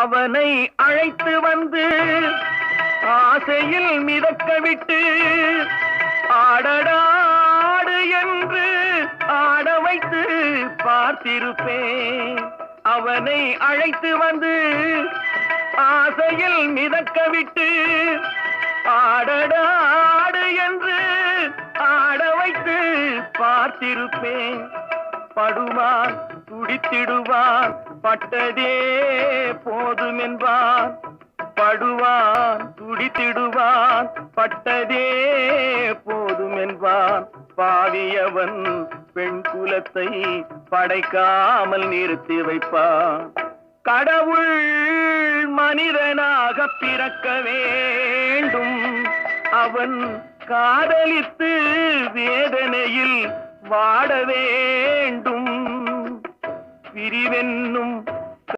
அவனை அழைத்து வந்து ஆசையில் மிதக்க விட்டு ஆடடாடு என்று ஆட வைத்து பார்த்திருப்பேன். அவனை அழைத்து வந்து ஆசையில் மிதக்க விட்டு ஆடடாடு என்று ஆட வைத்து பார்த்திருப்பேன். படுவான் துடித்திடுவான் பட்டதே போதும் என்பான் படுவான் துடித்திடுவான் பட்டதே போதும் என்பான் பாவியவன் பெண் குலத்தை படைக்காமல் நிறுத்தி வைப்பான். கடவுள் மனிதனாக பிறக்க வேண்டும். அவன் காதலித்து வேதனையில் வாட வேண்டும். பிரிவென்னும்